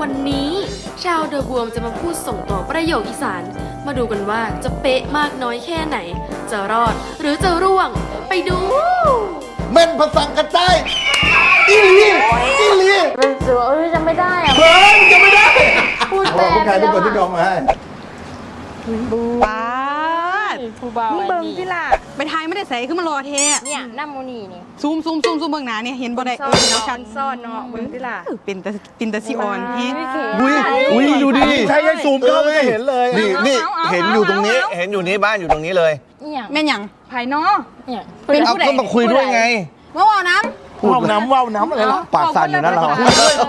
วันนี้ชาวเดอะบวมจะมาพูดส่งต่อประโยคอีสาน มาดูกันว่าจะเป๊ะมากน้อยแค่ไหน จะรอดหรือจะร่วง ไปดู แม่นภาษากระจายอีหลีอีหลีเป็นเสือเอ้ยจำไม่ได้อะเฮ้ยจะไม่ได้พูดเอาแปลผู้ชายทุกคนไปที่แล้วดองมาให้ป้า ดผู้บ่าวมึงไอ้เบิ่งนี่ที่ล่ะไปทายไม่ได้ใส่ขึ้นมารอเทเนี่ยน้ำมูนี่นี่ซูมซูมซูมซูมเบิ่งหนาเนี่ยเห็นบ่ได้ซ่เออนอเห็นบ่เนาะชัดซ่อนเนาะเบิ่งที่ล่ะเออเป็นแต่เป็นแต่ซีออนเฮ็ดอุ้ยอุ้ยดูดิใช่ใช่ซูมเข้าไปเห็นเลยนี่นี่เอาเอาเห็นอยู่ตรงนี้เห็นอยู่นี้บ้านอยู่ตรงนี้เลยเนี่ยแม่นหยังภายนอกเนี่ยเป็นเอาผู้ใดก็มาคุยด้วยไงว่าว่าน้ว่าวน้ำว่าวน้ำอะไรล่ะปากสั่นอยู่นั่นเรา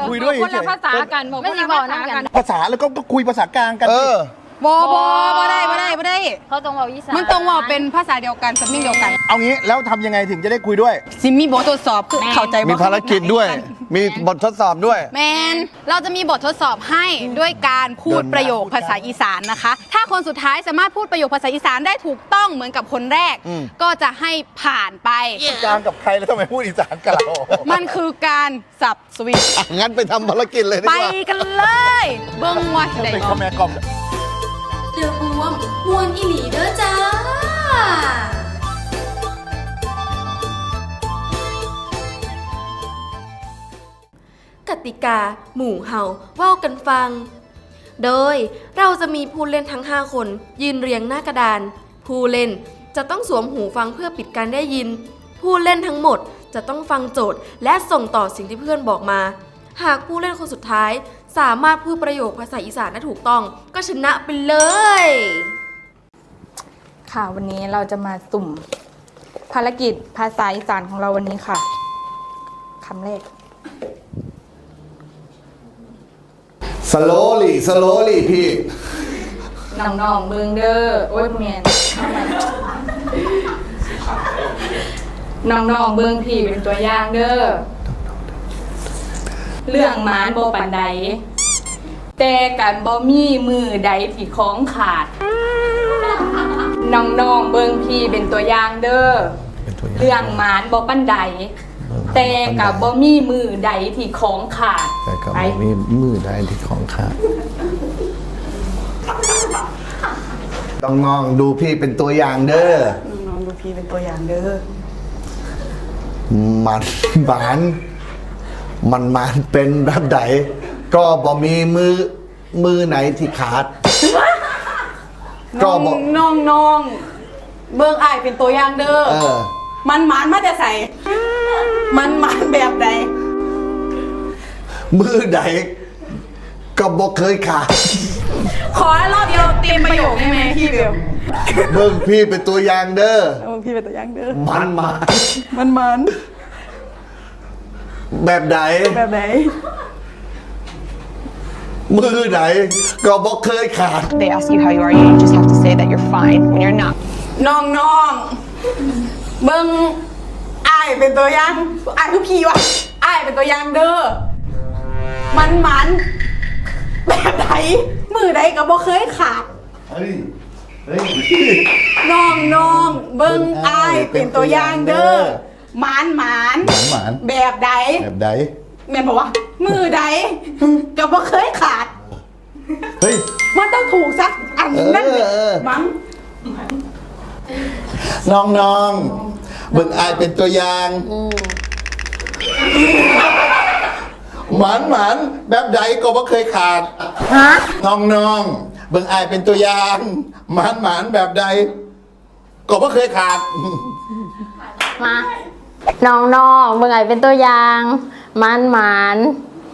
คุยด้วยคนละภาษากันบอกไม่คนสิละบอภากษาน้ำกักันนภาษาแล้วก็ต้องคุยภาษากลางกันเออำบ่บ่บ่ได้บ่ได้บ่ได้ เขาต้องบอกอีสานมันต้องว่าเป็นภาษาเดียวกันสำเนียงเดียวกันเอางี้แล้วทำยังไงถึงจะได้คุยด้วยสิมีบททดสอบคือเข้าใจบ่มีภารกิจด้วย มีบททดสอบด้วย แมนเราจะมีบททดสอบให้ด้วยการพูดประโยคภาษาอีสานนะคะ ถ้าคนสุดท้ายสามารถพูดประโยคภาษาอีสานได้ถูกต้องเหมือนกับคนแรก อืม ก็จะให้ผ่านไปกลางกับใครแล้วทำไมพูดอีสานกับเรามันคือการสับสวิตช์อะงั้นไปทำภารกิจเลยดีไปกว่ากันเลย เบิ้งว่าที่ใดเป็นก่ข้ออนแม่กล่อม เดอบวมมวนอีหลีเด้อจ้า กติกา หมู่เห่าเว้ากันฟัง โดยเราจะมีผู้เล่นทั้ง 5 คนยืนเรียงหน้ากระดาน ผู้เล่นจะต้องสวมหูฟังเพื่อปิดการได้ยิน ผู้เล่นทั้งหมดจะต้องฟังโจทย์และส่งต่อสิ่งที่เพื่อนบอกมา หากผู้เล่นคนสุดท้าย สามารถพูดประโยคภาษาอีสานได้ถูกต้อง ก็ชนะไปเลย ค่ะวันนี้เราจะมาสุ่ม ภารกิจภาษาอีสานของเราวันนี้ค่ะคำแรกสโลลี่สโลลี่พี่ น้องๆเมืองเด้อโอ้ยแมนน้องๆเมืองพี่เป็นตัวอย่างเด้อ เรื่องหมานโบปันใด แต่กันบ่มีมือใดที่ของขาด น้องๆเบิงพี่เป็นตัวอย่างเด้อเรื่องหมานบ่ปันใด แต่กับบ่มีมือใดที่ของขาดแต่ก็ไปมีมือได้ที่ของขาดต้องน้องดูพี่เป็นตัวอย่างเด้อ น้องดูพี่เป็นตัวอย่างเด้อ มันหมาน มันหมานเป็นแบบไหน ก็บ่มีมือมือไหนที่ขาด ก็บอกน้องน้องเบิงอายเป็นตัวอย่างเด้อ เออ มันหมานมาจะใส่มันหมานแบบใดมือไหนก็บ่เคยขาด ขอรอบเดียวเตรียมประโยคได้ไหมพี่เบลเบิ่งพี่เป็นตัวอย่างเด้อ เออพี่เป็นตัวอย่างเด้อ มันหมานมันหมานแบบไหนแบบไหน มือไหนก็บ่เคยขาด they ask you how you are, you just have to say that you're fine when you're not. น้องน้องเบิงอายเป็นตัวอย่างอายคือพี่วะอายเป็นตัวอย่างเด้อมันหมันแบบไหนมือใดก็บ่เคยขาด เฮ้ยเฮ้ย น้องน้องเบิ่งอายเป็นตัวอย่างเด้อหมานหมานหมานแบบใดแบบใด แม่นบอกว่า มือใดก็บ่เคยขาด เฮ้ย มันต้องถูกสักอันนั่นแหละเออเออ มั้งน้องๆเบิ่งอายเป็นตัวอย่าง หมานหมานแบบใดก็บ่เคยขาด ฮะน้องๆเบิ่งอายเป็นตัวอย่างหมานหมานแบบใดก็บ่เคยขาด มาน้องๆเบิ่งไอเป็นตัวอย่าง มันหมาน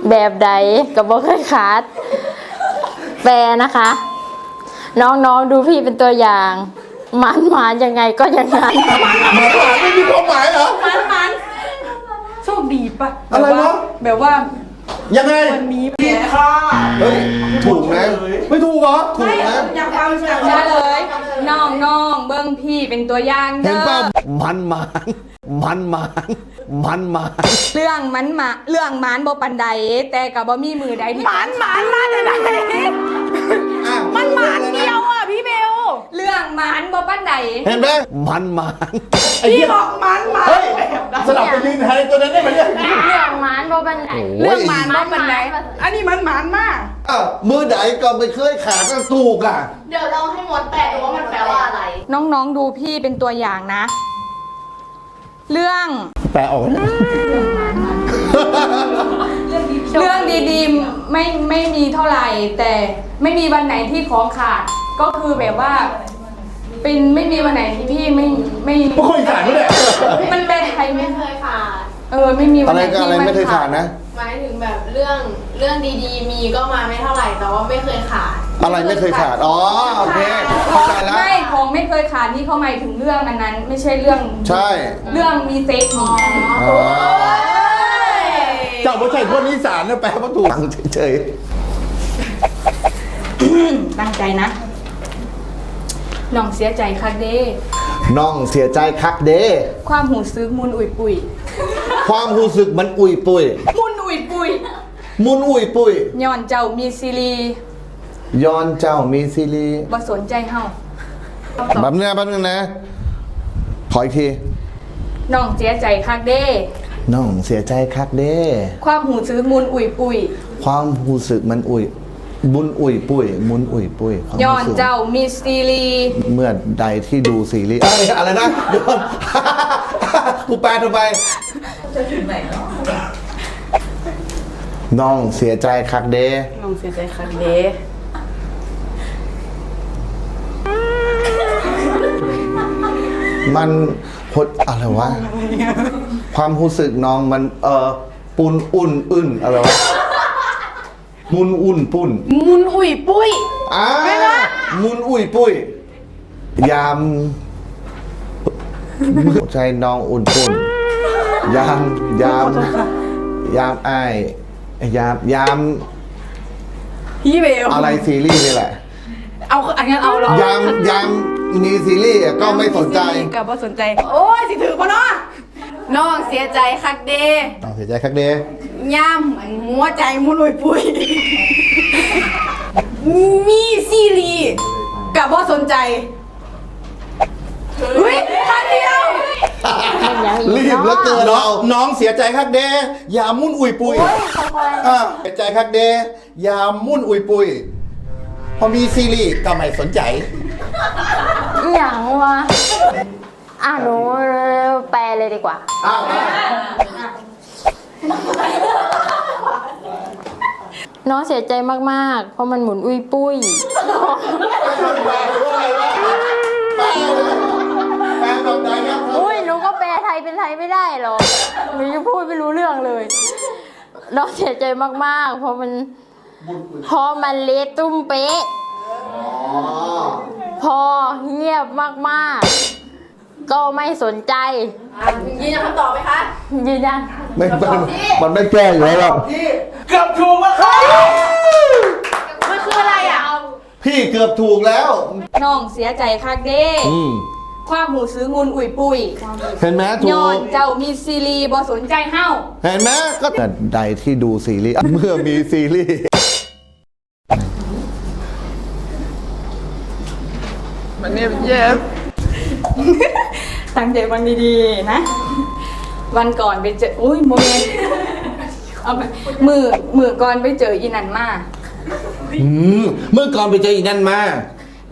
แบบใดก็บ่เคยขาด แปลนะคะ น้องๆดูพี่เป็นตัวอย่างหมันหมานยังไงก็อย่างนั้นหมานหมานไม่มีความหมายเหรอ มันมันโชคดีปะอะไรวะ แบบว่ายังไง มันมีแผลเฮ้ย ถูกนะไม่ถูกเหรอ ถูกนะอยากฟังอยากเฉลยน้องน้องเบิ้งพี่เป็นตัวอย่างเห็เด้นอป่ะมันหมานมันหมาน มันหมานเรื่องมันมาเรื่องหมานบ่ปันใดแต่กับบ่มีมือใดที่หมานหมานมาจากไหนมันหมานเดียวอะพี่เบลเรื่องหมานบ่ปันใดเห็นไหมมันหมานไอ้พี่เหี้ยบอกมันมาเฮ้ยสลับไปยืนแทนตัวนั้นได้ไหมเนี่ยเรื่องหมานบ่บันไดเรื่องมันว่ามันไหนอันนี้มันมันมากอ้าวมือไหนก็ไม่เคยขาดก็ถูกอะ เดี๋ยวเราให้มดแปลดูว่ามันแปลว่าอะไร น้องๆดูพี่เป็นตัวอย่างนะ เรื่อง แปลออกไหมเรื่องดีๆไม่ไม่มีเท่าไหร่ แต่ไม่มีวันไหนที่ของขาด ก็คือแบบว่า เป็นไม่มีวันไหนที่พี่ไม่ไม่พวกคนอีสานไม่ได้มันเป็นไทยไม่ไม่เคยขาดเออไม่มีวัอะนไรไหนก็ที่อะไรมันไม่เคยขาดนะ หมายถึงแบบเรื่องเรื่องดีๆ มีก็มาไม่เท่าไหร่แต่ว่าไม่เคยขาด อะไรไม่เคยขาด อ๋อ โอเค เข้าใจแล้ว ไม่ของไม่เคยขาดนี่เขาหมายถึงเรื่องอันนั้นไม่ใช่เรื่องใช่ เรื่องมีเซ็กนี่อ๋อเจ้าผู้ชายคนอีสานเนี่ยแปลว่าถูกฟังเฉยตั้งใจนะน้องเสียใจคักเด้ๆน้องเสียใจคักเด้ ความหูซึกมุนอุ่ยปุยความรู้สึกมันอุ่ยปุยมุนอุ่ยปุยมุนอุ่ยปุยย้อนเจ้ามีซีรีส์ ย้อนเจ้ามีซีรีส์บ่สนใจเฮาแบบนี้แป๊บนึงนะ ขออีกที น้องเสียใจคักเด้ น้องเสียใจคักเด้ ความหูซึกมุนอุ่ยปุยความรู้สึกมันอุ่ยบุญอุ่ยปุยมุนอุ่ยปุยความย้อนรู้สึกเจ้ามีซีรีส์เมื่อใดที่ดูซีรีส์อะไรอะไรนะเดี๋ยวก่อน กูแปลทำไมน้องเสียใจคักเด้ น้องเสียใจคักเด้ มันพดอะไรวะ ความรู้สึกน้องมัน เออปุนอุ่นอึนอะไรวะ มุนอุ่นปุ่นมุนอุ่ยปุ้ย อ่ามุนอุ่ยปุ้ย ยามใจน้องอุ่นปุ่น ยาม ยาม ยามไอายยาม ยาม พี่เบลอะไรซีรีส์นี่แหละ เอาอันนั้นเอาเหรอยาม ยาม มีซีรีส์อะก็ไม่สนใจกับว่าสนใจ โอ้ยสิถือปะเนาะน้องเสียใจคักเด้น้องเสียใจคักเด้ย่ำอันหัวใจมุนอุ่ยปุ้ยมีซีรีส์กับว่าสนใจเฮ้ยคันเดียวมันยังอีกรีบแล้วเกินน้อเรางน้องเสียใจคักเดอย่ามุ่นอุ่ยปุยอ่าเสียใจคักเดอย่ามุ่นอุ่ยปุย พอมีซีรีส์ก็ไม่สนใจ อหย่างวะอะหนูแปลเลยดีกว่า อ้าวน้องเสียใจมากๆ เพราะมันหมุนอุ้ยปุ้ย แปลแบบไหนครับอุ้ยหนูก็แปลไทยเป็นไทยไม่ได้หรอกหนูจะพูดไม่รู้เรื่องเลย น้องเสียใจมากๆ เพราะมันเพราะมันเละตุ้มเป๊ะ พอเงียบมากๆ ก็ไม่สนใจยืนยันคำตอบไหมคะยืนยันไม่มันมันไม่แกล้งอยู่แล้วหรอกเกือบถูกแล้วครับมันคืออะไรอะพี่เกือบถูกแล้ว น้องเสียใจคักเด้อืมความหูซึกมุนอุ่ยปุยเห็นไหมถูย้อนก เจ้ามีซีรีส์บ่สนใจเฮาเห็นไหมก็แต่ใดที่ดูซีรีส์ เมื่อมีซีรีส์ ตั้งใจฟังดีๆนะ วันก่อนไปเจออุ้ยโมเมนต์เอาไปมือมือก่อนไปเจออีนันมาอืมเมื่อก่อนไปเจออีนั่นมา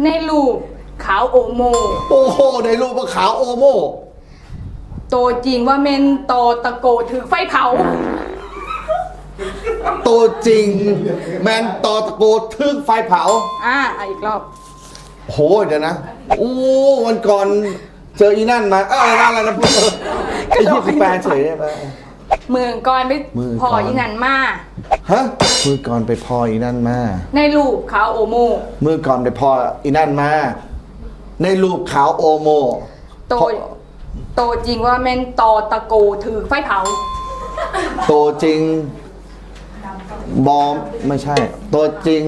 ในรูปขาวโอโม โอ้โหในรูปว่าขาวโอโม โตจริงว่าเมนโตตะโกถือไฟเผา ตัวจริง แมนตอตะโกทึกไฟเผา อ่าเอาอีกรอบ โหเดี๋ยวนะโอ้วันก่อนเจออีนั่นมาเอ้ยอะไรนะอะไรนะพูดไอ้ยี่สิบแปดเฉยได้ไหมมือก่อนไปมือก่อนพออีนันมาฮะมือก่อนไปพออีนั่นมา ในรูปขาวโอโม มือก่อนไปพออีนั่นมา ในรูปขาวโอโมโต พอโตจริงว่าเมนโตตะโกถือไฟเผาตัวจริงบอมไม่ใช่ตัวจริง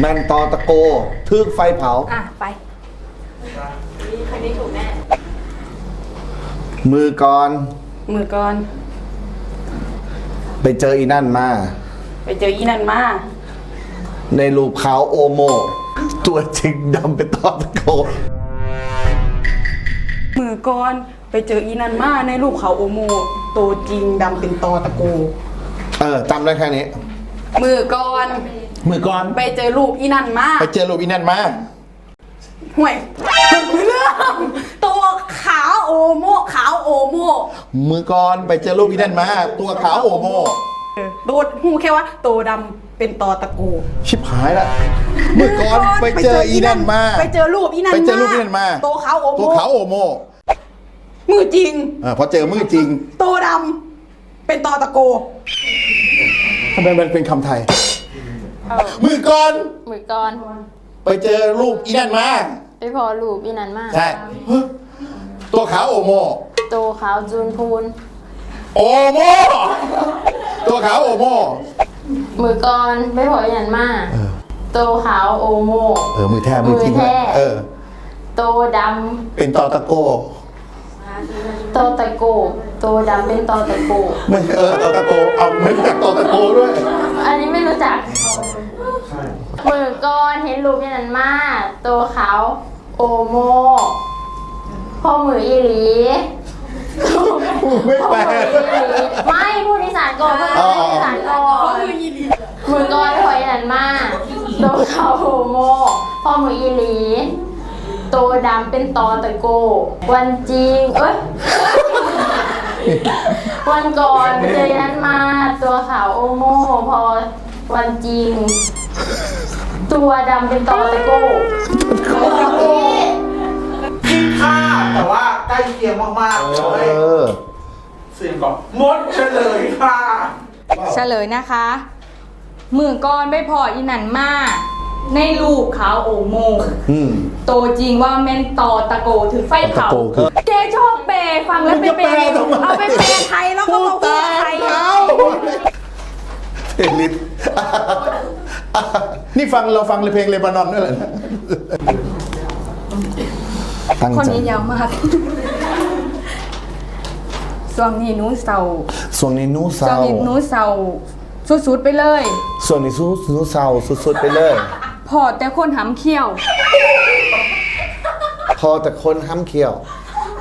แมนตอตะโกทึกไฟเผา อะ ไปมือก่อนมือก่อน ไปเจออีนั่นมา ไปเจออีนันมา ในรูปขาวโอโม ตัวจริงดำเป็นตอตะโก มือก่อน ไปเจออีนันมาในรูปเขาโอโมโตวจริงดำเป็นตอตะโก เออจำได้แค่นี้ มือก่อน มือก่อนไปเจอรูปอีนันมาไปเจอรูปอีนั่นมาห่วยเรื่องตัวขาวโอโมขาวโอโมมือก่อนไปเจอรูปอีนั่นมาตัวขาวโอโมโดดหูแค่ว่าโตวดำเป็นตอตะโกชิบหายละมือก่อนไปเจออีนั่นมา ไปเจอรูปอีนันไปเจอรูปอีนั่นมาตัวขาวโอโมตัวขาวโอโมมือจริงเออพอเจอมือจริงตัวดำเป็นตอตะโกทำไมมันเป็นคำไทย มือก่อนมือก่อน ไปเจอรูปอีนั่นมาไปพอรูปอีนั้นมาก ใช่ฮะตัวขาวโอโม โตขาวจูนพูน โอโม ตัวขาวโอโม มือก่อนไปพออีนั้นมาโตขาวโอโม เออมือแท้มือจริงมือแท้ เออ โตดเป็นตอตะโกำโตตะโก โตดำเป็นตอตะโก ไม่เออตอตะโกเอาไม่รู้จักตอตะโกด้วย อันนี้ไม่รู้จัก มือก่อนเห็นรูปอย่างนั้นมากโตขาวโอโมพ่อมืออีหลีไม่แปลไม่พูดอีสานก่อนพูดอ๋ออีสานก่อนมือก่อนพออย่างนั้นมากโตขาวโอโมพ่อมืออีหลีโตดำเป็นตอตะโก วันจริง เอ้ย วันก่อนเจอนั้นมาตัวขาวโอโมพอ วันจริง ตัวดำเป็นตอตะโกค่ะแต่ว่าใกล้เคียงมากๆเอเลยอเสียงก่อนมดเฉลยค่ะเฉลยนะคะมือก่อนไปพออีนันมาในรูปขาวโอโมอืมโตจริงว่าแม่นตอตะโกถือไฟเผาตะโกคือแกชอบแปลฟังแล้วไปแปลมึงจะแปลทำไม เอาไปแปลไทยแล้วก็มาพูดไทยเท ลิปนี่ฟังเราฟังเพลงเลบานอนด้วยเหรอนะตั้งคนใจนี้ยาวมากส่วนนี้หนูเศร้าส่วนนี้หนู้เศส่วนร้านี้หนูเศร้าสุดๆไปเลย ส่วนนี้สู้หนู้เศร้าสุดๆไปเลย พอแต่คนหำเขี้ยว พอแต่คนห้ำเขียว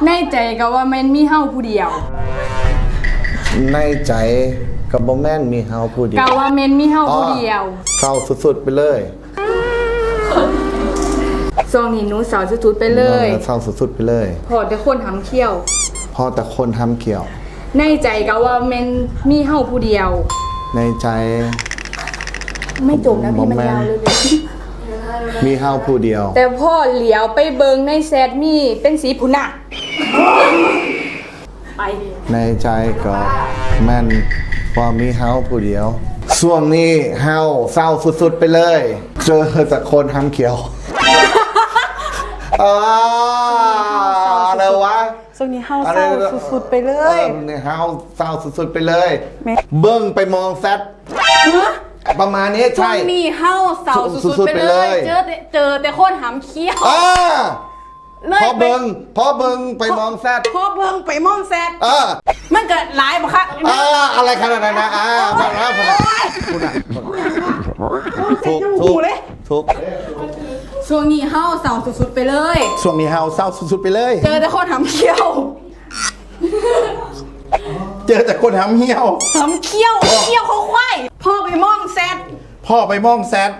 ในใจก็ว่าแม่นมีเฮาผู้เดียว ในใจ กับบอแม่นมีเฮาผู้เดียก็วว่าแม่นมีเฮาผู้เดียวเศร้าสุดๆไปเลยส่วนนี้หนูเศร้าสุดๆไปเลยออเศร้าสุดๆไปเลย พอแต่คนหำเขี้ยว พอแต่คนห้ำเขียว ในใจก็ว่าแม่นมีเฮาผู้เดียว ในใจ ไม่จบนะพี่มันบ่แม่นยาวเลยมีเฮาผู้เดียว แต่พ่อเหลียวไปเบิงในแซดมีเป็นสีผุนะไปในใจก็แม่น ว่ามีเฮาผู้เดียวช่วงนี้เฮาเศร้าสุดๆไปเลย เจอแต่คนห้ำเขียวอ่าอะไรวะช่วงนี้เฮาเศร้าสุดๆไปเลยออเนี่ยเฮาเศร้าสุดๆไปเลย เบิ้งไปมองแซดประมาณนี้ช่วใช่งนี้เฮาเศร้าสุสุดดๆๆไปไปเลเลยยเจอแต่เจอแต่คนหำเขี้ยวอ่า เลยพอไปเบิ้งพอเบิ้งไปมองแซดพอเบิ่งไปมองแซดเออมันก็หลายบ่คะอ่าอะไรขนาดนั้นนะอ่ามาแล้วพอแล้วคุณอะถูกถูกถูกช่วงนี้เฮาเศร้าสุดๆไปเลย ช่วงนี้เฮาเศร้าสุดๆไปเลย เจอแต่คนหำเขี้ยวเจอแต่คนหำเหี้ยวหำเขี้ยวเขี้ยวเขาควายพ่อไปมองแซดพ่อไปมองแซด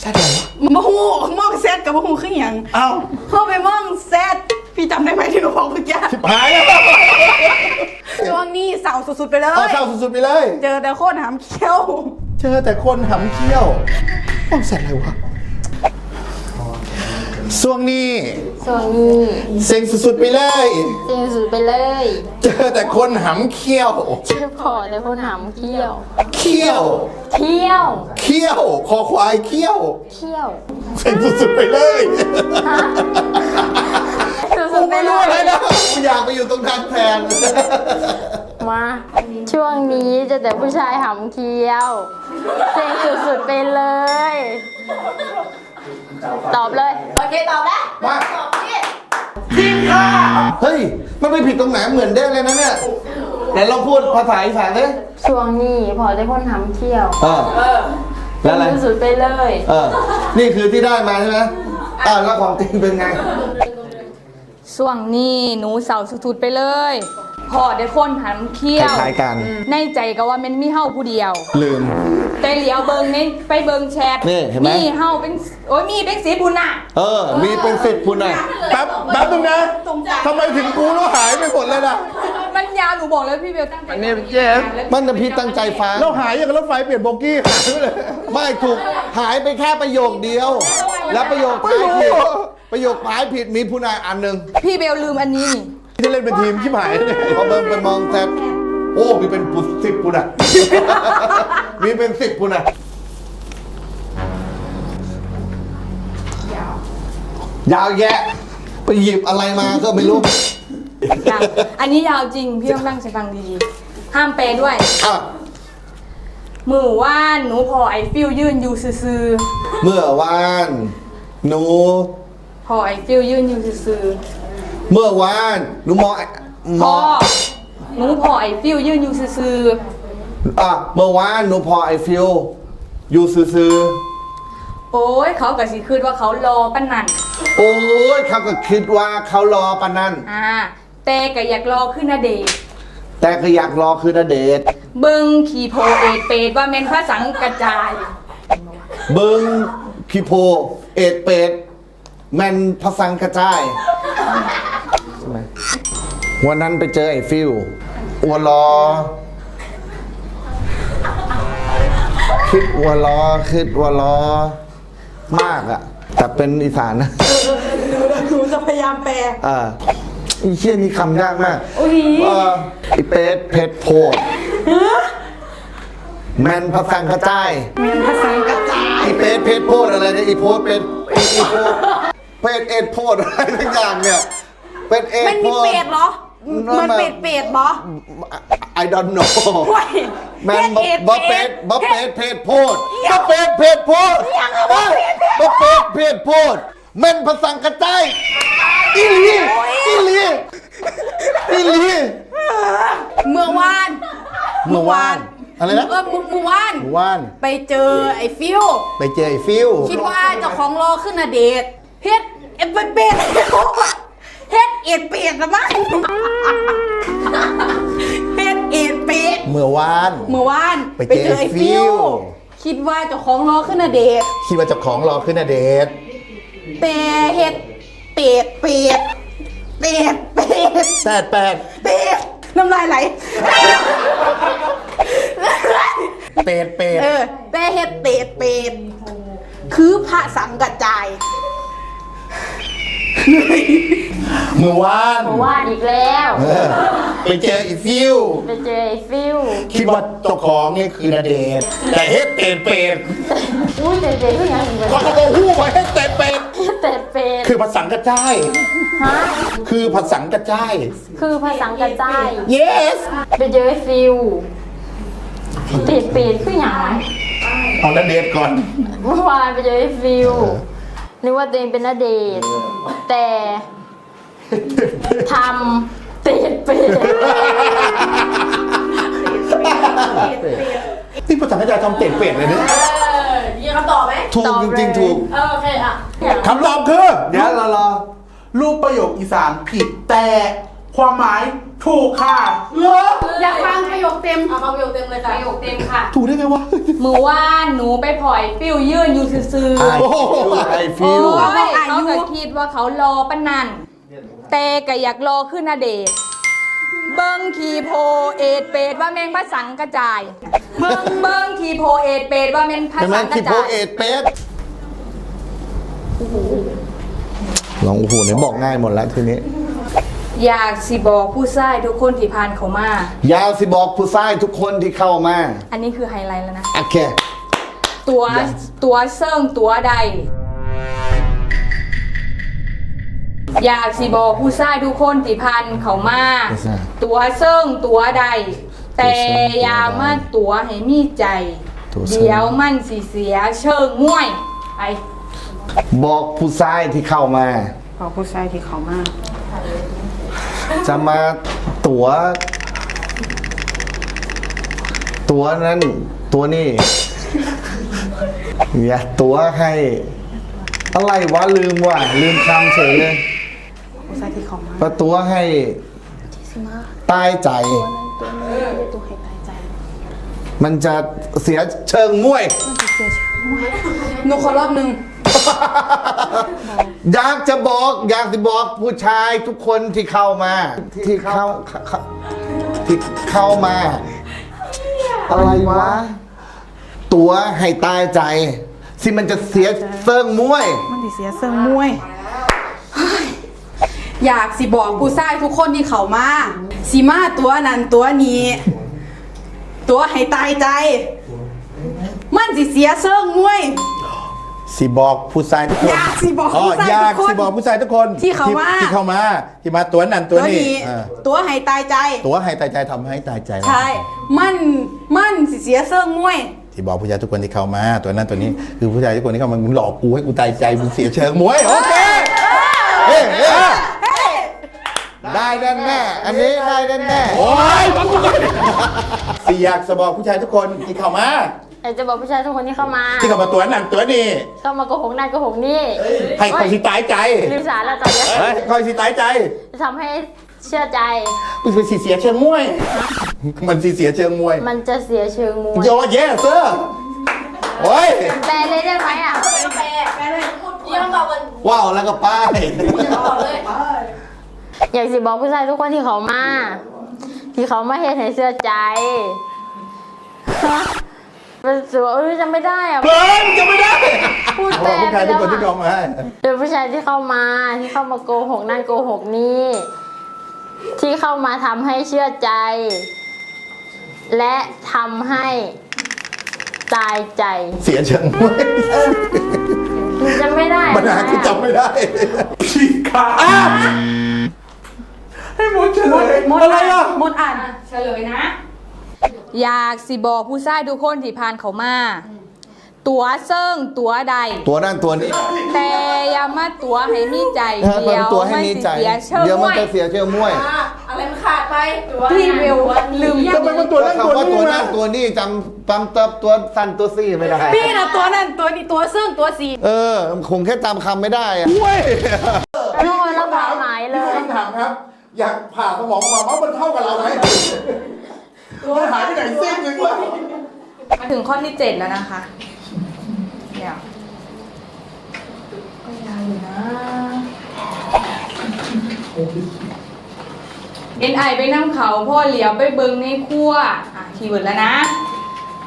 แซดอะไรวะบ่ฮู้มองแซดกับบ่ฮู้คือหยังเอ้าพ่อไปมองแซดพี่จำได้ไหมที่หนูบอกเมื่อกี้หายแล้วช่วงนี้เศร้าสุดๆไปเลเอายเศร้าสุดๆไปเลย เจอแต่คนหำเขี้ยว เจอแต่คนหำเขี้ยวมองแซดอะไรวะ ช่วงนี้ส่วนนี้เซ็งสุดๆไปเลย จริงสุดไปเลยเจอแต่คนหำเขี้ยวชื่อพอแต่คนหำเขี้ยว เขี้ยว เที่ยว เขี้ยว คอควายเขี้ยว เที่ยวเซ็งสุดๆไปเลยสุดๆไปไม่เลรู้อะไรยแล้วกูอยากไปอยู่ตรงนั้นแทน มา ช่วงนี้เจะแต่ผู้ชายหำเขี้ยว เซ็งสุดๆไปเลย ตอบเลย โอเคตอบแล้วมา ตอบพี่เฮ้ย มันไม่ผิดตรงไหนเหมือนได้เลยนะเนี่ยไหนลองพูดภาษาอีสานเลยช่วงนี้พอได้คนหำเขี้ยวเออแล้วอะไรเซ็งสุดๆไปเลยเออ นี่คือที่ได้มาใช่ไหมอ่าแล้วของจริงเป็นไง ช่วงนี้หนูเสาสุดๆไปเลย พอได้คนหันเคี้ยวคล้ายๆกัน ในใจก็ว่ามันมีเฮาผู้เดียว ลืม แต่เหลียวเบิงในไปเบิงแชทนี่เห็นไหมมีเฮาเป็นโอ้ยมีเป็นสีบุญน่ะ เออ มีเป็นสิบคุณอะแป๊บแป๊บนึงนะทำไมถึงกูแล้วหายไปหมดเลยนะมันยาวหนูบอกแล้วพี่เบลตั้งใจนี่เจ๊ มันจะพี่ตั้งใจฟังเราหายอย่างกับรถไฟเปลี่ยนโบกี้หายไปเลย ไม่ถูกหายไปแค่ประโยคเดียว แล้วประโยคท้ายผิดประโยคท้ายผิดมีผู้นายอันหนึ่งพี่เบลลืมอันนี้นี่ ที่เล่นเป็นทีมชิบหายเนี่ยพอเบิ่งไปมองแซดโอ้ มีเป็นปุสิบปุ่นอะ มีเป็นสิบปุ่นอะ ยาวแยะ ไปหยิบอะไรมาก็ไม่รู้ ยาวอันนี้ยาวจริง พี่ต้องนั่งใส่ฟังดีๆ ห้ามแปลด้วย อะมือว่านหนูพอไอฟิลยืนอยู่ซื่อเมื่อวาน หนู ๆพอไอฟิลยืนอยู่ซื่อ เมื่อวานหนูมองๆมพอองหนูพอไอฟิลยืนอยู่ซื่ออะเมื่อวานหนูพอไอฟิลอยู่ซื่อๆโอ้ยเขากะสิคืดว่าเขารอปั้นนั่นๆโอ้ยเขาก็คิดว่าเขารอปานนั้น อ่าแต่ก็อยากรอขึ้นนาเดชน์แต่ก็อยากรอคือณเดชน์เบิงขี่โพเอดเปดว่าเมนพระสังกระจาย เบิงคิโพ เอ็ดเป็ด แมนพะสังกระจายใช่ไหมวันนั้นไปเจอไอ้ฟิวอัวรอ คิดอัวรอคิดอัวรอ มากอะแต่เป็นอีสานนะหนูจะพยายามแปลอ่าไอีเชี่ยนี่คำยากมากเออไอเป็ดเผ็ดโพดแมนพะสังกระจายภาษากระจายอีเป็ดเพชรโพดอะไรเนี่ยอีโพดเป็ดอีอีโพด เป็ดเอ็ดโพดอะไรทุกอย่างเนี่ย เป็ดเอ็ดมันโพมีด เป็ดเหรอ มันเป็ดเป็ดบอ I don't know โอ้ยแมนเฮ็ดบ่เอ็เป็ดดบ่เป็ดเพชรโพดเหี้บ่ยเป็ดเพชรโพดเหี้ยเอาบ่เป็ดเพชรบ่เป็ดเพชรโพดแม่นภาษากระจายอีหลีอีหลีอีหลี เมื่อวานเมื่อวานอะไรนะ เออเมื่อเมื่อวานเมื่อวานไปเจอไอ้ฟิว ไปเจอไอ้ฟิวคิดว่าเจ้าของรอขึ้นนาเดชน์ เฮ็ดเอ็ดเป็ดเป็ดเฮ็ดเอ็ดเป็ดละมั้งเฮ็ดเอ็ดเป็ดเมื่อวาน เมื่อวานไปเจอไอ้ฟิวคิดว่าเจ้าของรอขึ้นนาเดชน์คิดว่าเจ้าของรอขึ้นนะเดชน์แต่เฮ็ดเป็ดเป็ดเป็ดเป็ดแปดแปดเป็ดน้ำลายไหลเป็ดเป็ดเออแต่เฮ็ดเป็ดเป็ดคือพระสังกัจจาย เมื่อวานว่าอีกแล้ว เออไปเจอไอ้ฟิว ไปเจอไอ้ฟิวคิดว่าเจ้าของนี่คือนาเดชน์แต่เฮ็ดเป็ดเป็ดอุ้ยเจ๊เจ๊ก็ยังอีกเลยก็เขาบอกหู้ไว้ให้เป็ดเป็ดแต่เป็นคือภาษากระจายฮะคือภาษากระจาย คือภาษากระจาย yes ไปเจอไอ้ฟิวเป็ดเป็ดคืออย่างไรเอานาเดชน์ก่อน เมื่อวานไปเจอไอ้ฟิว นึกว่าตัวเองเป็นนาเดชน์แต่ทำเป็ดเป็ดนี่ภาษากระจายทำเป็ดเป็ดเลยเนี่ยยังคำตอบไหมถูกจริงๆถูกเออโอเคอะ คำตอบคือ เดี๋ยวรอรอรูปประโยคอีสานผิดแต่ ความหมายถูกค่ะเหรออยากฟังประโยคเต็มเอาประโยคเต็มเลยค่ะประโยคเต็มค่ะ ถูกได้ไงวะ มือว่านหนูไปพลอยฟิลยืนอยู่ซื่อไอๆโอ้โหไอโอ้ฟิวยเขาก็คิดว่าเขารอปะนันแต่ก็อยากรอขึ้นนาเดชน์เบิ้งขีโพเอดเป็ดว่าแมงพระสังกระจาย เบิ้งเบิ้งขีโพเอดเป็ดว่าแมงพระใช่ไหมสังกคิระโพจายเอ็ดเป็ดลองโอ้โหไหนบอกง่ายหมดแล้วทีนี้ อยากสิบอกผู้ชายทุกคนที่ผ่านเขามายาวสิบอกผู้ชายทุกคนที่เข้ามา อันนี้คือไฮไลท์แล้วนะ โอเค ตัวตัวเซิ่งตัวใด อยากสิบอกผู้ชายทุกคนที่ผ่านเขามา ผู้ชาย ตัวเซิ่งตัวใด แต่อยามาตัวให้มีใจตัวเซิ่งเดี๋ยวมันสิเสียเชิงง่วยไปบอกผู้ชายที่เข้ามาบอกผู้ชายที่เขามา จะมาตัวตัวนั้นตัวนี้อย่าตัวให้ อะไรวะลืมว่ะลืมคำเฉยเลยผู้ชายที่เขามาประตัวให้ตายใจมันจะเสียเชิงมวยหนูขอรอบหนึ่ง อยากจะบอกอยากจะบอกผู้ชายทุกคนที่เข้ามา ที่เข้าเข้าที่เข้ามา อะไรวะ ตัวให้ตายใจสิมันจะเสียเซิงมวย มันติเสียเซิงมวยเฮ้ยอยากสิบอกผู้ชายทุกคนที่เขามาสิมาตัวนั้นตัวนี้ ตัวให้ตายใจ มันสิเสียเซิงมวย สิบอกผู้ชายทุกคนอยากสิบอกผู้ชายอยากทุกคนสิบอกผู้ชายทุกคนที่เขามา ที่เข้ามาที่มาตัวนั้นตัตัววนี้นี้อ่าตัวให้ตายใจ ตัวให้ตายใจทำให้ตายใจใช่ มันมันสิเสียเซิงมวย ที่บอกผู้ชายทุกคนที่เข้ามา ตัวนั้นตัวนี้คือผู้ชายทุกคนที่เข้ามามึงหลอกกูให้กูตายใจมึงเสียเชิงมวยโอเคเฮ้ยเฮ้ยได้แน่แน่ๆอันนี้ได้แน่แน่โอ้ยบังกูก่อนสิอยากจะบอกผู้ชายทุกคนที่เข้ามา อยากจะบอกผู้ชายทุกคนที่เข้ามา ที่เข้ามาตัวนั้นตัวนี้เข้ามาโกหกนั่นโกหกนี่ให้คอยสิตายใจลืมสารแล้วตอนเนี้ยเฮ้ยคอยสิตายใจจะทำให้เชื่อใจมึงเป็นสิเสียเชิงมวย มันสิเสียเชิงมวยมันจะเสียเชิงมวยโยเย่เซอร์โอ้ยแปลเลยได้ไหมอะยังบอกมันว้าวแล้วก็ป้ายบอกเลย อยากสิบอกผู้ชายทุกคนที่เขามา ที่เขามาเห็นให้เชื่อใจ ฮะเป็นสัวเอ้ยจำไม่ได้อะเบิร์นจะไม่ได้พูดบแปลอกผู้ชายทุกคนที่เข้าไปมาแล้วอะเป็นผู้ชายที่เข้ามาที่เข้ามาโกหกนั่นโกหกนี่ที่เข้ามาทำให้เชื่อใจ และทำให้ตายใจเสียเชิงมวยมันจำไม่ได้ปัญหาคือจำไม่ได้ พี่ขาให้หมดเฉลยหมดอะไรอ่าอะนหมดอ่าน เฉลยนะ อยากสิบอกผู้ชายทุกคนที่ผ่านเขามา ตัวเซิงตัวใด ตัวนั่นตัวนี้แต่อย่ามาตัวให้มีใจถ้าเดียวตัวให้มันมีสิใจเสียเชิงเดี๋ยวมมันวยจะเสียเชื่อมวยอะไรมันขาดไปพี่เวลลืมยังทำไมมันตัวนั้นคำตัวว่านี้ตัวมานั่นตัวนี้จำปั๊มตับตัวสั้นตัวซี่ไม่ได้ พี่นะตัวนั้นตัวนี้ตัวเซิงตัวสีเออคงแค่จำคำไม่ได้อะเว้ยโอ้ยระบายหมายเลย คำถามครับ อยากผ่าสมองออกมาว่ามันเท่ากับเราไหม มันหายไปไหนซิ่งหนึ่งวะมาถึงข้อที่เจ็ดแล้วนะคะเนี่ยก็ยาวอยู่นะ เอ็นไอไปนั่งเขาพ่อเหลียวไปเบิงในครัวอะคีย์เวิร์ดแล้วนะ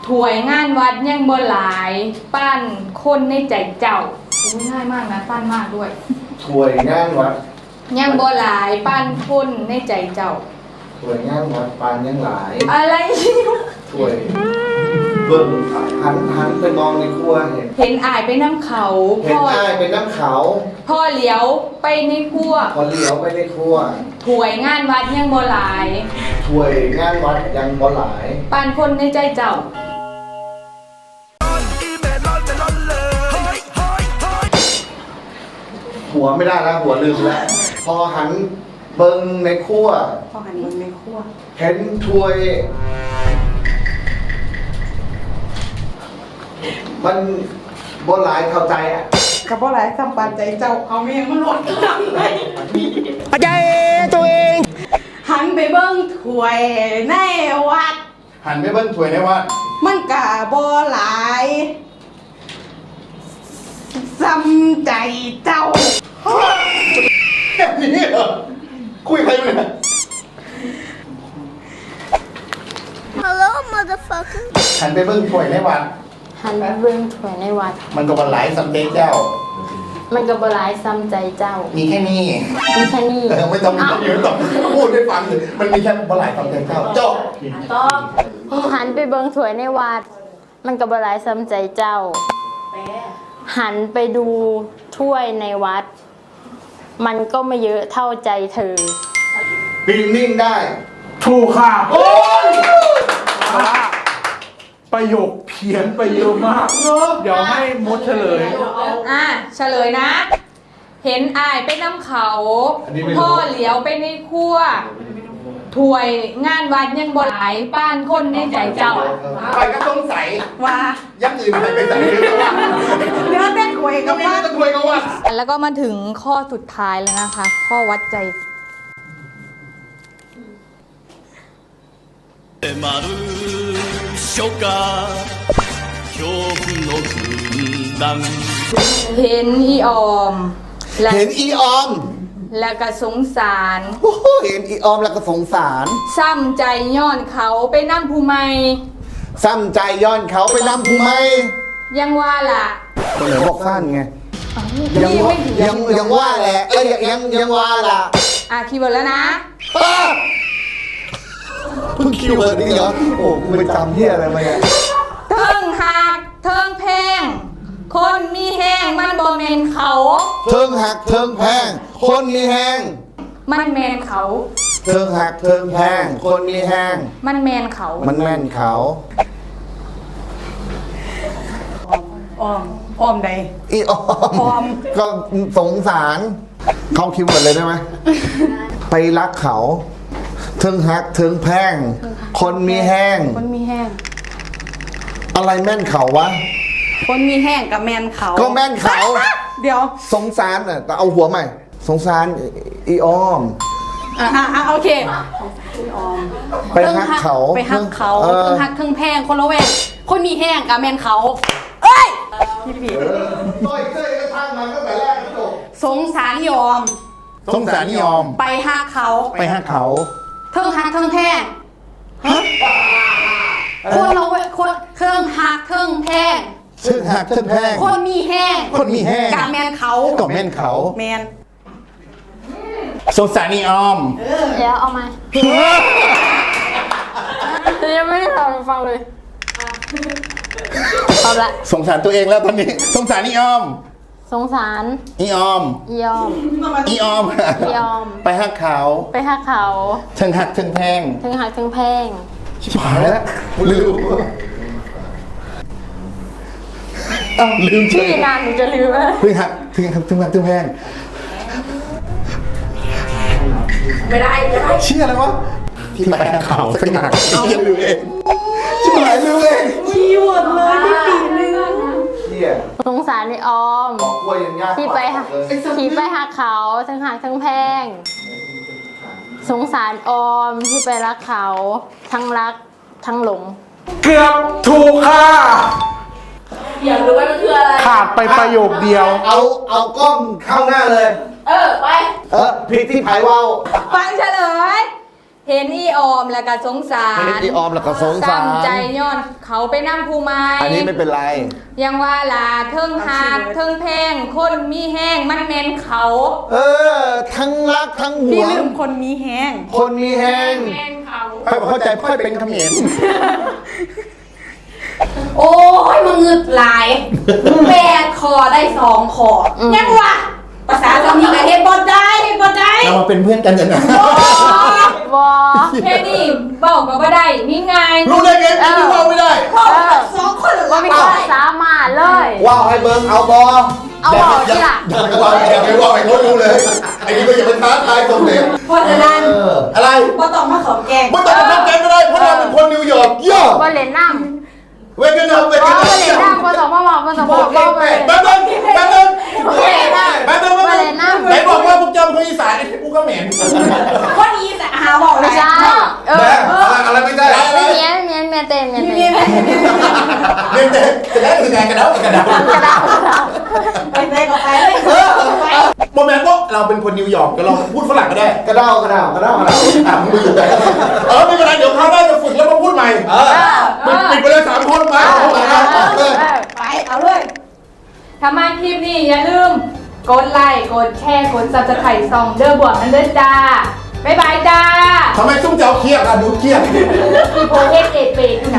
ถวยงานวัดยังบ่หลาย ปั้นคนในใจเจ้าอุ้ยง่ายมากนะปั้นมากด้วยถวยงานวัดยังบ่หลายปั้นคนในใจเจ้า ถวยงานวัดปานยังหลายอะไรถวยเบิ่งหันหันไปมองในครัวเห็นเห็นอายไปน้ำเขาเห็นพ่ออ้ายเป็นน้ำเขาพ่อเหลียวไปในครัวพอเลี้ยวไปในครัวถวยงานวัดยังบ่หลาย ถวยงานวัดยังบ่หลาย ปานคนในใจเจ้า หัวไม่ได้แล้วหัวลืมแล้วพอหัน เบิ่งในครัวพอหันมึงในครัวเห็นถ้วย มันบ่หลายเข้าใจอะกับว่าไรสัมปันใจเจ้าเอาเมียมันหลดกันเลยใจตัวเอง หันไปเบิ้งถวยในวัด หันไปเบิ้งถวยในวัดมันกะบ่หลายซ้ำใจเจ้า แบบนี้เหรอ คุยใครอยู่เนี่ย Hello, motherfucker. หันไปเบิ้งถวยในวัด หันไปเบิ่งถวยในวัด มันก็วันหลายสัมเดเจ้า มันก็บหลายซ้ำใจเจ้ามีแค่นี้มีแค่นี้เออไม่ต้องไม่ต้องไม่ต้องพูดให้ฟังเลยมันมีแค่วันหลายสัมเดเจ้าจบหันไปเบิ่งถวยในวัด มันก็บหลายซ้ำใจเจ้า หันไปดูถ้วยในวัด มันก็ไม่เยอะเท่าใจเธอปีนนิ่งได้ ถูกค่ะแต่ว่าประโยคเพี้ยนไปเยอะมาก เดี๋ยวให้มดเฉลย อะเฉลยนะ เห็นอายไปน้ำเขา อันนี้ไม่รู้ พ่อเหลียวไปในครัว ถวยงานวัดยังบ่หลายป้านคนในใจเจ้า ใครก็สงสัย ว่า อยักอื่นใครไปใส่เรื่องว่า เนื้อเต้นค ตัวเองกับว่า ถวยก็ว่า แล้วก็มาถึงข้อสุดท้ายแล้วนะคะ ข้อวัดใจ 迫る初夏恐怖の軍団 เห็นอีออม และ เห็นอีออม และก็สงสารโอ้โหเห็นอีออมแล้วก็สงสาร ซ้ำใจย้อนเขาไปนั่งภูไม่ซ้ำใจย้อนเขาไปนำภูไมยังว่าล่ะคนไหนบอกสั้นไง ยังนี่ว่าไม่ถึงยังยังว่าแหละเอ้ยยังยังยังว่าล่ะอะคีย์เวิร์ดแล้วนะ อ้าเพิ่งคิวเวิร์ดนี่เหรอโอ้กูไปจำเที่ยอะไรมาเนี่ย เทิงหัก เทิงแพง คนมีแห้งมันบ่แมนเขา เทิงหักเทิงแพง คนมีแห้งมันแมนเขา เทิงหักเทิงแพง คนมีแห้งมันแมนเขามันแม่นเขาออมออมใด อีออออม มก็สงสาร เขาคิวเวิร์ดเลยได้ไหม ไปรักเขา เทิงหักเทิงแพง คนมีแห้งคนมีแห้ง อะไรแม่นเขาวะ คนมีแห้งกับแมนเขา ก็แม่นเขา เดี๋ยว สงสารน่ะแต่เอาหัวใหม่ สงสารอีออม อะอะอะโอเคไปฮักเขาไปฮักเขาเออ เครื่องฮักเครื่องแพงคนละแวกคนมีแห้งกับแมนเขา เอ้ยพี่ผิดต้อยเต้ยก็ทักมันตั้งแต่แรกก็จบสงสารยอม สงสารยอม ไปฮักเขาไปหาเขา เครื่องฮักเครื่องแพงคนละแวกคนเครื่องฮักเครื่องแพง ชื่อหักเชิงแพง คนมีแห้งคนมีแห้งกับแมนเขาก็แม่นเขาแมนสงสารยอม เดี๋ยวเอามายังไม่ได้ทำฟังเลยพร้อมละ สงสารตัวเองแล้วตอนนี้ สงสารอีออมสงสารอีออม อียอม อีออม อีออม ไปหักเขาไปหาเขาเชิงหักเชิงแพง ถึงหักถึงแพง ชิบหายแล้วลืม อ้าวลืมเฉพี่ยนานหนูจะลืมอะเพิ่งหักเพิ่งหักเพิ่งหักเพิ่งแพงไม่ได้ไม่ได้เชื่ออะไรวะที่ไปหักเขาสักหนักเยี่ยลืมเองชิบหายลืมเองมีหมดเลยพี่ปีนึงเที่ยสงสารไอออม บอกกล้วยยังยากที่ไปหาที่ไปหาเขาทั้งหักทั้งแพง สงสารออมที่ไปรักเขา ทั้งรักทั้งหลง เกือบถูกค่ะ อยากรู้ว่ามันคืออะไร ขาดไปประโยคเดียว เอาเอากล้องเข้าหน้าเลย เออ ไป เออพริกที่ไผ่ว่าวฟังเฉลย เห็นอีออมแล้วก็สงสาพริกรที่ออมแล้วก็สงสารซ้ำใจย้อนเขาไปนั่งภูไม้อันนี้ไม่เป็นไร ยังว่าลาเทิงหากเทิงแพงคนมีแห้งมันแมนเขาเออ ทั้งรักทั้งหพี่วงลืมคนมีแห้ง คนมีแห้งแมนเขาค่อยบอกเข้าใจค่อยเป็นเขมร โอ้ยมึงงึดหลายแปดคอได้สองคออมยังวะภาษาสามีกับเฮดบอดได้เฮดบอดได้เรามาเป็นเพื่อนกันกันนะวอแค่นี้บอกก็บ่ได้นี่ไงรู้ได้ไงพี่ว่าไม่ได้ พ่อสองคนหรือว่าไม่เอาได้สามารถเลย ว่าวให้เบิ้งเอาบอเอาบอกที่ละอย่าไปว่าอย่าไปว่าให้เขารู้เลย ไอ้นี่ก็อย่าไปท้าทายตรงเด็กเพราะฉะนั้นอะไรก็ต้องมาขอแกงไม่ต้องมาทำแกนไม่ได้เพราะเราเป็นคนนิวยอร์กย่อบอลเลนน้ำ เวกันนำเวบกันอลนำเลนน้ำบอลสองบอลบอกบอลสองบอลบอกบอลเลนแป๊บนึงแป๊บนึงบอลเลนน้ำแป๊บนึงบอลเลนน้ำไหนบอกว่าพวกเจ้าเป็นคนอีสานไอ้พวกก็เหม็นคนนี้แต่หาบอกไม่ใช่เอออะไรอะไรไม่ได้อะไรเมียนเมียนเมียนเต็มเมียนเต็มเด็กเด็กจะได้คืองานกระเดากระเดากระดาษกระดาษไปไปก็ไปเลยไปโมแมนก็เราเป็นคนนิวยอร์กก็เราพูดฝรั่งก็ได้กระเด้ากระเด้ากระเด้ากระเด้าอะมึงอยู่แต่เออไม่เป็นไรเดี๋ยวคราวหน้าจะฝึกแล้วมาพูดใหม่ เออ ปิดไปเลยสามคนมาเอาไปเอาเลยไปเอาเลยถ้ามาคลิปนี้อย่าลืม กดไลค์กดแชร์กดซับสไครต์ส่องเด้อบวกนั่นเด้อจ้าบ๊ายบายจ้าทำไมซุ่มเจ้าเครียดอะดูเครียดคือโพเอสเอดเปย์ที่ไหน